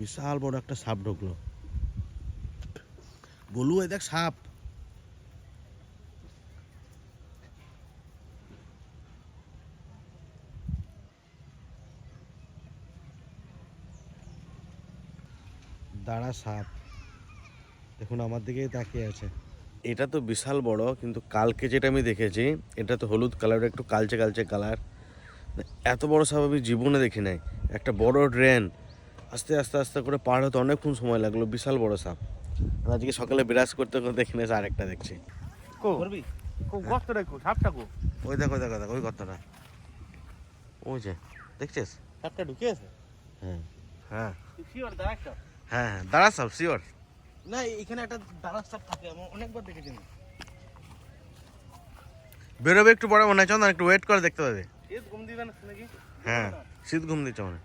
বিশাল বড় একটা সাপ ঢুকলো। বলু, এই দেখ সাপ। দাঁড়া সাপ। দেখুন, আমার দিকেই তাকিয়ে আছে। এটা তো বিশাল বড়, কিন্তু কালকে যেটা আমি দেখেছি, এটা তো হলুদ কালার, একটু কালচে কালচে কালার। এত বড় সাপ আমি জীবনে দেখি নাই। একটা বড় ড্রেন আস্তে আস্তে আস্তে করে পার হতে অনেকক্ষণ সময় লাগল বিশাল বড় সাপ। আজকে সকালে বিরাজ করতে করতে দেখি না আরেকটা দেখছি। কো করবি? কো গর্ত রাখো সাপটা কো। ওই দেখো দেখো দেখো ওই কথাটা ওই যে দেখছিস? সাপটা ঢুকে আছে হ্যাঁ। হ্যাঁ হ্যাঁ হ্যাঁ দাঁড়া সাপ শিওর না এখানে একটা দাঁড়ার সাপ থাকে আমি অনেকবার দেখেছি। বেরোবে একটু বড় মনে হয় একটু ওয়েট করে দেখতে পাবে। শীত ঘুম দিবে না নাকি? হ্যাঁ শীত ঘুম দিচ্ছে মনে হয়।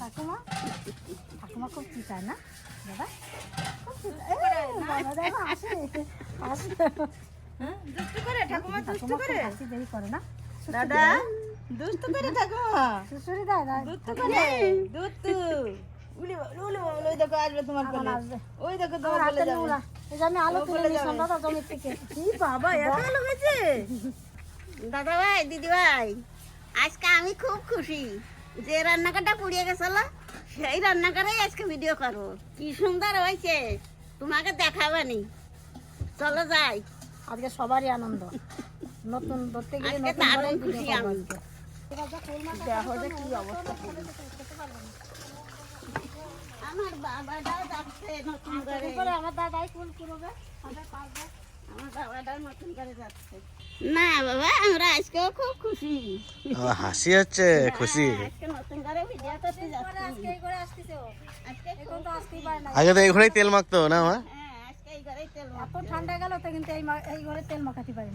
ঠাকুমা? ঠাকুমা খুব চিতায় না? দাদা? দাদা দুষ্টু করে ঠাকুমা শ্বশুরি দুষ্টু করে। দুষ্টু বাবা, উলি বাবা, ওই দেখো আসবে তোমার কোলে। ওই দেখো আমার তোমার কোলে যাবে। এই যে আমি আলু তুলে জমি থেকে। কি বাবা এত আলো হয়েছে? দাদা ভাই দিদি ভাই আজকে আমি খুব খুশি। যে রান্নাঘরটা পুড়িয়ে গেছিল সেই রান্নাঘরেই আজকে ভিডিও করব। কি সুন্দর হয়েছে। তোমাকে দেখাবানি। চলো যাই। আজকে সবারই আনন্দ। নতুন ধরতে গেলে দারুণ খুশি। আজকে। দেখো যে কি অবস্থা আমার বাবাটাও যাচ্ছে নতুন করে। করে আমার দাদাই আমাদের পাশে আমার করে যাচ্ছে না বাবা আমরা আজকেও খুব খুশি। হাসি হচ্ছে খুশি। আজকে নতুন করে ভিডিও করতে যাচ্ছি। আজকে এই করে আসতেছে ও। আজকে এখন তো আসতেই পারে না। আগে তো এখানেই তেল মাখতো না মা? হ্যাঁ এই ঘরেই তেল এত ঠান্ডা গেল তো কিন্তু এই ঘরে তেল মাখাতে পারি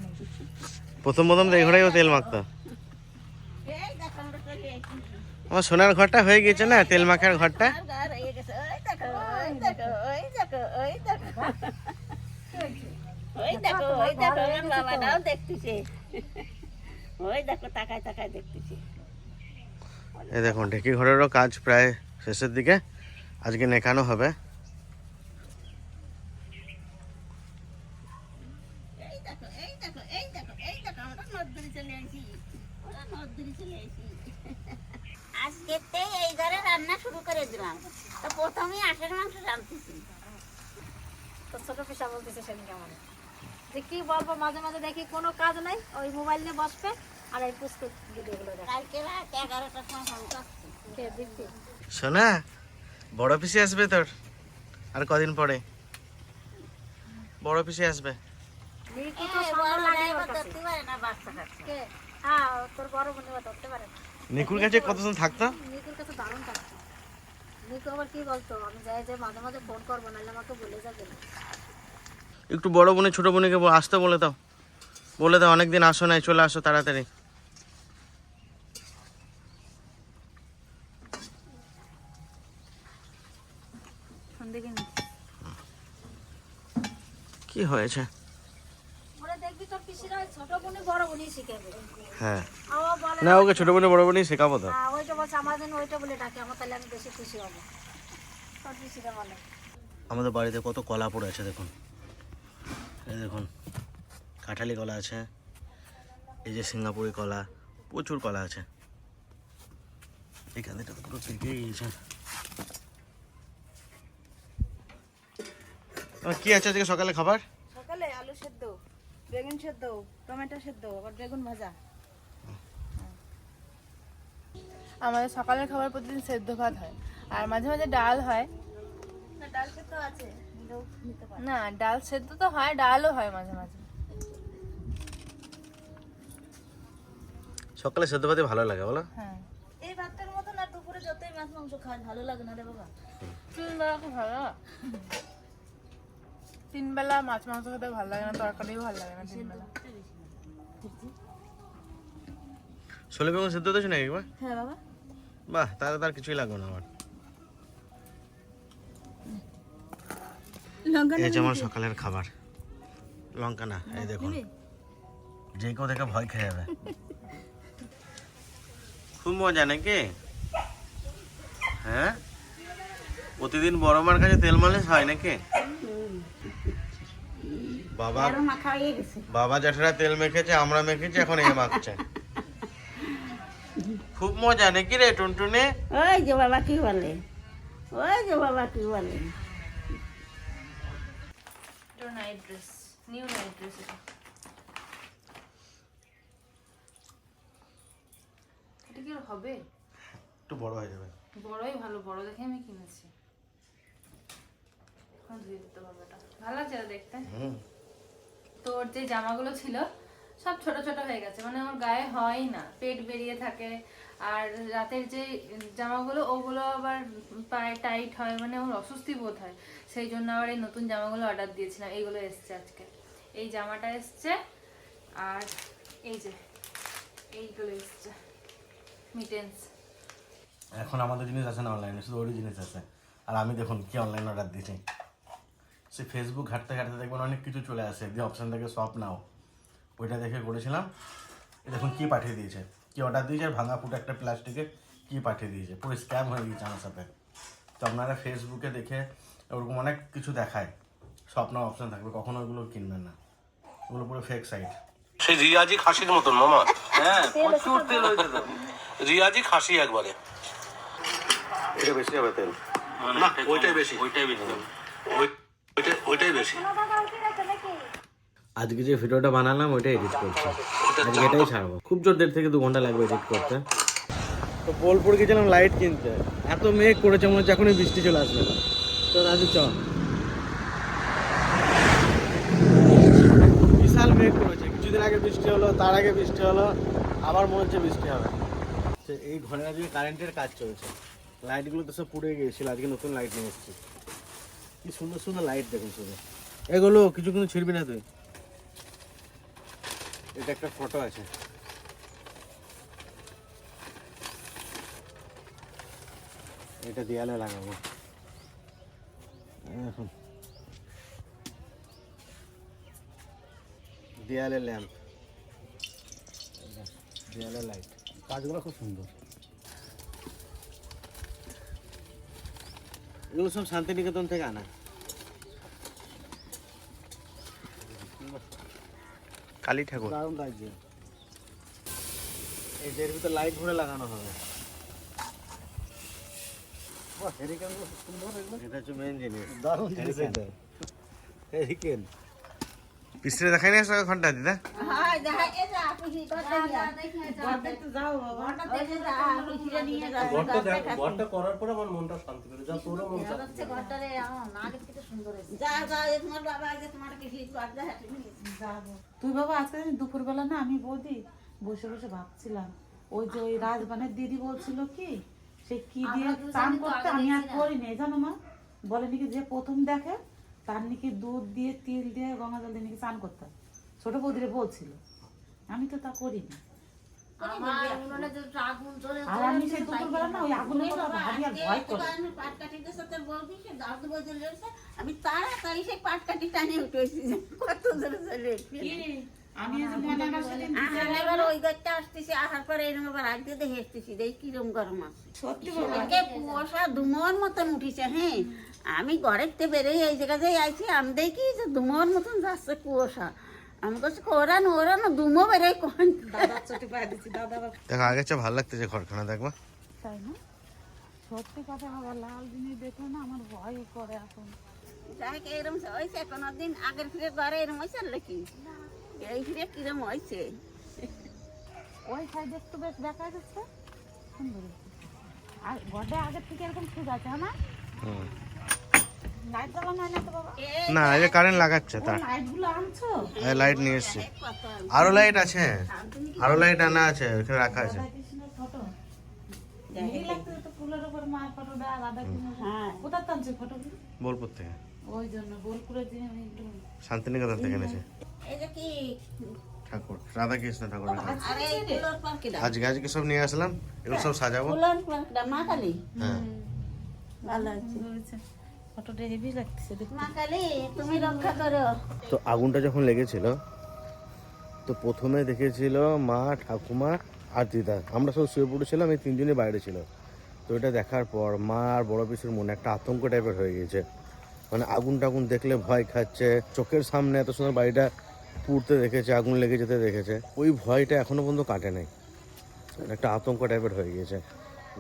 প্রথম প্রথম তো ও তেল মাখতো। এই আমরা সোনার ঘরটা হয়ে গেছে না তেল মাখার ঘরটা? ওই দেখো ওই দেখো ওই দেখো আমার বাবাটাও দেখতেছে। ওই দেখো তাকায় তাকায় দেখতেছে। এই দেখুন ঢেকি ঘরেরও কাজ প্রায় শেষের দিকে। আজকে নেখানো হবে। এই দেখো এই আজকেতে ঘরে রান্না শুরু করে দিলাম। তো প্রথমেই আষাঢ় মাংস রাঁধতেছি তো ছোট পিসা বলতেছে সেদিনকে আমার যে কি বলব মাঝে মাঝে দেখি কোনো কাজ নাই ওই মোবাইল নিয়ে বসবে আর এই পুস্তক ভিডিওগুলো দেখে। কালকে রাত এগারোটার সময় কে দেখবি সোনা বড় পিসি আসবে তোর? আর কদিন পরে? বড় পিসি আসবে। হ্যাঁ তোর বড় বোন ধরতে পারে না। নিকুর কাছে কতক্ষণ থাকতো? নিকুর কাছে দারুণ থাকতো। নিকু আবার কি বলতো আমি যাই যে মাঝে মাঝে ফোন করব নাহলে আমাকে বলে যাবে। না একটু বড় বোনে ছোট বোনকে আসতে বলে দাও। বলে দাও অনেকদিন আসো নাই চলে আসো তাড়াতাড়ি। কি হয়েছে? ওরা দেখবি তোর পিসিরা ওই ছোট বোনে বড় বোনই হ্যাঁ। না ওকে ছোট বোনে বড় বোনই শেখাবো তো। হ্যাঁ আমাদের বাড়িতে কত কলা পড়ে আছে দেখুন। এই দেখুন কাঁঠালি কলা আছে এই যে সিঙ্গাপুরি কলা প্রচুর কলা আছে। এখানে তো পুরো পেকে গিয়েছে। কি আছে আজকে সকালে খাবার? সকালে আলু সেদ্ধ বেগুন সেদ্ধ টমেটো সেদ্ধ আবার বেগুন ভাজা। আমাদের সকালের খাবার প্রতিদিন সেদ্ধ ভাত হয় আর মাঝে মাঝে ডাল হয়। না ডাল সেদ্ধ আছে। না ডাল সেদ্ধ তো হয় ডালও হয় মাঝে মাঝে। সকালে সেদ্ধ ভাতে ভালো লাগে বলো। হ্যাঁ। এই ভাতটার মতো না দুপুরে যতই মাছ মাংস খাও খাওয়া ভালো লাগে না রে বাবা। তিন বেলা খুব ভালো। তিন বেলা মাছ মাংস খেতে ভালো লাগে না তরকারিও ভালো লাগে না তিন বেলা ছোলে বেগুন সেদ্ধ দিয়েছ নাকি একবার হ্যাঁ বাবা। বাহ তাহলে তার কিছুই লাগবে না আমার। এই যে আমার সকালের খাবার। লঙ্কা না এই দেখুন। যে কেউ দেখে ভয় খেয়ে যাবে। খুব মজা নাকি? হ্যাঁ? প্রতিদিন বড় মার কাছে তেল মালিশ হয় নাকি? বাবা বাবা জ্যাঠারা তেল মেখেছে আমরা মেখেছি এখন এ মাখছে। খুব মজা নাকি রে টুনটুনি? ওই যে বাবা কি বলে? ওই যে বাবা কি বলে? Night dress new night dress এটা এটা কি হবে? একটু বড় হয়ে যাবে। বড়ই ভালো বড় দেখে আমি কিনেছি। ধুয়ে দিতে পারব এটা ভালো লাগছে দেখতে? হুম। তো ওর যে জামাগুলো ছিল সব ছোট ছোট হয়ে গেছে। মানে ওর গায়ে হয় না। পেট বেরিয়ে থাকে। আর রাতের যে জামাগুলো, ওগুলো আবার পায়ে টাইট হয় মানে ওর অস্বস্তি বোধ হয়। সেই জন্য আবার এই নতুন জামাগুলো অর্ডার দিয়েছিলাম। এইগুলো এসছে আজকে। এই জামাটা এসছে আর এই যে, এইগুলো এসছে। মিটেন্স এখন আমাদের জিনিস আছে না অনলাইনে শুধু ওরই জিনিস আছে। আর আমি দেখুন কি অনলাইন অর্ডার দিয়েছি। সে ফেসবুক ঘাটতে ঘাটতে দেখবেন অনেক কিছু চলে আসে। দিয়ে অপশান থেকে শপ নাও। ওইটা দেখে করেছিলাম। দেখুন কি পাঠিয়ে দিয়েছে। কি অর্ডার দিয়েছে আর ভাঙা ফুটো একটা প্লাস্টিকে কি পাঠিয়ে দিয়েছে? পুরো স্ক্যাম হয়ে গিয়েছে আমার সাথে। তো আপনারা ফেসবুকে দেখে ওরকম অনেক কিছু দেখায়। স্বপ্ন অপশান থাকবে কখনো ওগুলো কিনবেন না। ওগুলো পুরো ফেক সাইট সেই রিয়াজি খাসির মতন মামা। হ্যাঁ প্রচুর তেল হয়েছে তো রিয়াজি খাসি একবারে। এটা বেশি হবে তেল। না ওইটাই বেশি। ওইটাই বেশি। ওইটাই ওইটাই বেশি। আজকে যে ভিডিওটা বানালাম ওইটা এডিট করছি। আজকে এটাই ছাড়বো। খুব জোর দেড় থেকে দু ঘণ্টা লাগবে এডিট করতে। তো বোলপুর গেছিলাম লাইট কিনতে। এত মেঘ করেছে, মনে হচ্ছে এখনই বৃষ্টি চলে আসবে। তো রাজু, চ। বিশাল মেঘ করেছে। কিছুদিন আগে বৃষ্টি হলো, তার আগে বৃষ্টি হলো, আবার মনে হচ্ছে বৃষ্টি হবে। তো এই ঘরে আজকে কারেন্টের কাজ চলছে। লাইটগুলো তো সব পুড়ে গিয়েছিল, আজকে নতুন লাইট নিয়ে এসেছি। কি সুন্দর সুন্দর লাইট দেখুন শুধু। এগুলো, কিছু কিন্তু ছিড়বি না তুই। এটা একটা ফটো আছে। এটা দেয়ালে লাগাবো। দেয়ালে ল্যাম্প। দেয়ালে লাইট। কাজগুলো খুব সুন্দর। এগুলো সব শান্তিনিকেতন থেকে আনা। কালী ঠাকুর। দারুণ লাগছে। এই যে এর ভিতর লাইট ঘুরে লাগানো হবে। এটা হচ্ছে মেন জিনিস। দারুণ জিনিস এটা। হেরিকেন পিছনে দেখাই না ঘণ্টা দিদা? তুই বাবা আজকে দুপুরবেলা না আমি বৌদি বসে বসে ভাবছিলাম ওই যে ওই রাজবানের দিদি বলছিল কি সে কি দিয়ে চান করতে আমি আর করিনি জানো মা? বলে নাকি যে প্রথম দেখে তার নাকি দুধ দিয়ে তিল দিয়ে গঙ্গা জল দিয়ে নাকি চান করতে হয়। ছোট বৌদিরে বলছিল। আমি তো তা করিনি আর আমি সেই দুপুরবেলা না ওই আগুনের ভাবি আর ভয় করে। আমি পাট কাটিতে বলবি সে আমি তাড়াতাড়ি সেই পাট কাটি টানে উঠেছি কত জোরে চলে আমি এই যে ময়নাটার সাথে আহার এবার ওই গাছটা আসতেছি পরে এরকম আবার আগ দিয়ে দেখে দেখ কিরম গরম আছে। সত্যি একে কুয়াশা ধুমোর মতন উঠিছে হ্যাঁ। আমি ঘরের থেকে বেরিয়ে এই জায়গাতে আইছি আমি দেখি যে ধুমোর মতন যাচ্ছে কুয়াশা। দেখো আগে চেয়ে ভালো লাগতেছে ঘরখানা দেখবা? তাই না? সত্যি কথা বাবা লাল জিনিস দেখলে না আমার ভয় করে এখন। যাই হোক, এরম হয়েছে কোনোদিন আগের ফিরে ঘরে এরম হয়েছে নাকি এই ফিরে কিরম হয়েছে? ওই সাইডে একটু বেশ দেখা যাচ্ছে। সুন্দর। আর ঘরটা আগের থেকে এরকম ঠিক আছে না লাইট না না এই যে কারেন্ট লাগাচ্ছে তার। লাইট আনছো? লাইট নিয়ে এসছি। আরও লাইট আছে? আরও লাইট আনা আছে ওখানে রাখা আছে। হ্যাঁ। বোলপুর থেকে। ওই জন্য বোলপুরের দিনে আমি একটু শান্তিনিকেতন থেকে এনেছে। এই যে কি? ঠাকুর রাধা কৃষ্ণ ঠাকুর। আজকে আজকে সব নিয়ে আসলাম? এগুলো সব সাজাবো? হ্যাঁ। তো আগুনটা যখন লেগেছিল তো প্রথমে দেখেছিল মা ঠাকুমা আর দিদা। আমরা সব শুয়ে পড়েছিলাম এই তিনজনই বাইরে ছিল। তো এটা দেখার পর মা আর বড় পিসের মনে একটা আতঙ্ক টাইপের হয়ে গেছে মানে আগুন টাগুন দেখলে ভয় খাচ্ছে। চোখের সামনে এত সুন্দর বাড়িটা পুড়তে দেখেছে আগুন লেগে যেতে দেখেছে। ওই ভয়টা এখনও পর্যন্ত কাটে নাই। একটা আতঙ্ক টাইপের হয়ে গিয়েছে।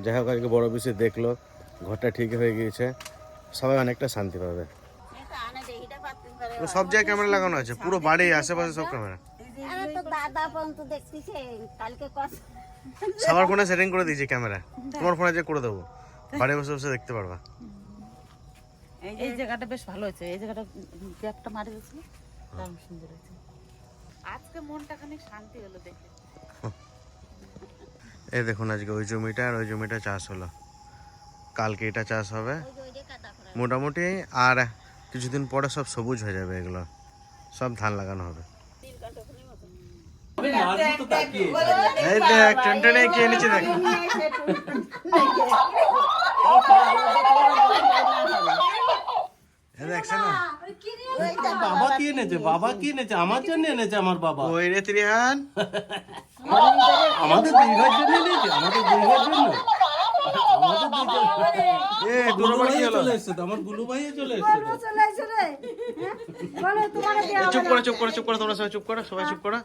যাই হোক আজকে বড় পিসে দেখল ঘরটা ঠিক হয়ে গিয়েছে। সবাই অনেকটা শান্তি পাবে। সব জায়গায় ক্যামেরা লাগানো আছে পুরো বাড়ি আশেপাশে সব ক্যামেরা। সবার ফোনে সেটিং করে দিয়েছি ক্যামেরা। তোমার ফোনে যে করে দেবো। বাড়ি বসে বসে দেখতে পারবা। এই জায়গাটা বেশ ভালো হয়েছে। এই জায়গাটা গ্যাপটা মারি গেছিল দারুণ সুন্দর হয়েছে। আজকে মনটা খানিক শান্তি হলো দেখে। এই দেখুন আজকে ওই জমিটা আর ওই জমিটা চাষ হলো। কালকে এটা চাষ হবে। মোটামুটি আর কিছুদিন পরে সব সবুজ হয়ে যাবে এগুলো। সব ধান লাগানো হবে। এই দেখ টেনটেনে কে নিচে দেখ। বাবা কি এনেছে? বাবা কি এনেছে? আমার জন্য এনেছে আমার বাবা। ওই রে ত্রিহান। আমাদের দুই ভাইয়ের জন্য এনেছে আমাদের দুই ভাইয়ের জন্য হ্যাঁ? চুপ করো চুপ করো চুপ করো তোমরা সবাই চুপ করো সবাই চুপ করো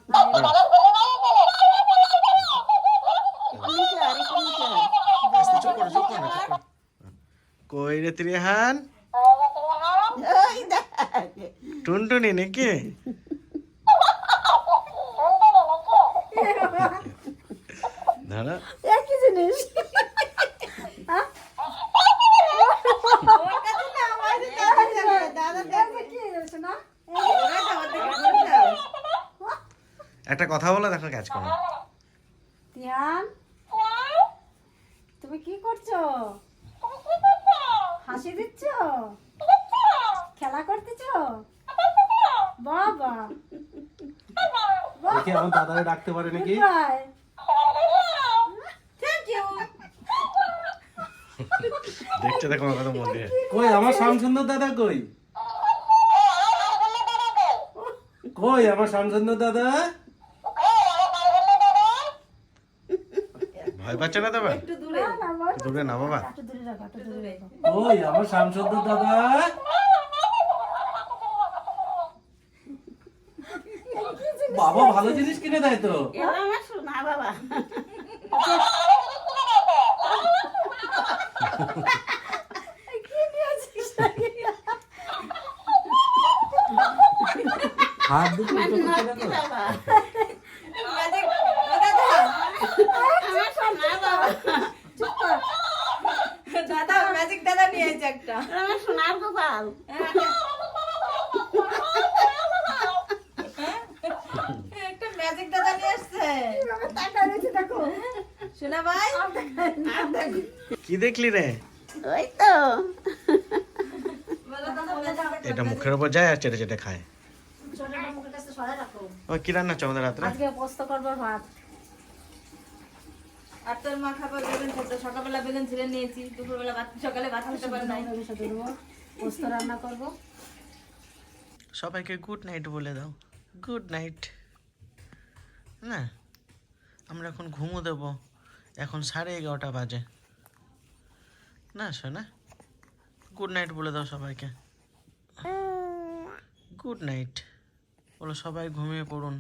আস্তে চুপ করো চুপ করো চুপ করো কই রে ত্রিহান? টুনটুনি নাকি? দাঁড়া একই জিনিস? একটা কথা বলো দেখো কাজ করো। তিয়ান তুমি কি করছ? হাসি দিচ্ছ? খেলা করতেছ? বাবা। দেখি আমার দাদারে ডাকতে পারে নাকি? বাই। দেখতে দেখো আমার কথা মন দিয়ে। কই আমার শ্যামসুন্দর দাদা কই? কই আমার শ্যামসুন্দর দাদা? ভয় পাচ্ছে না না দূরে। না বাবা। রাখো। কই আমার শ্যামসুন্দর দাদা। বাবা ভালো জিনিস কিনে দেয় তো। আমার শোনা বাবা। হাত দুটো উঁচু করতে দেখো। বাবা আমার শোনা বাবা দাদা ম্যাজিক দাদা নিয়ে এসেছে একটা আমার সোনার গোপাল একটা ম্যাজিক দাদা নিয়ে এসেছে কীভাবে রয়েছে দেখো। শোনা ভাই? কি দেখলি রে? ওই তো। এটা মুখের উপর যায় আর চেটে চেটে খায়। ছোটটা মুখের কাছে সরাই রাখো। ও কি রান্না হচ্ছে আমাদের রাত্রে? আজকে পোস্ত করব ভাত। আর তোর মা খাবার বেগুন খেত সকালবেলা বেগুন ছিঁড়ে নিয়েছি। দুপুরবেলা ভাত- সকালে ভাত খেতে পারে নাই। আমি পোস্ত রান্না করব। সবাইকে গুড নাইট বলে দাও। গুড নাইট না, আমরা এখন ঘুমো দেব। এখন সাড়ে এগারোটা বাজে। না শোনা গুড নাইট বলে দাও সবাইকে। গুড নাইট বলো, সবাই ঘুমিয়ে পড়ুন।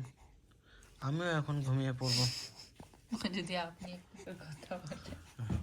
আমিও এখন ঘুমিয়ে পড়ব। যদি আপনি কথা বলেন।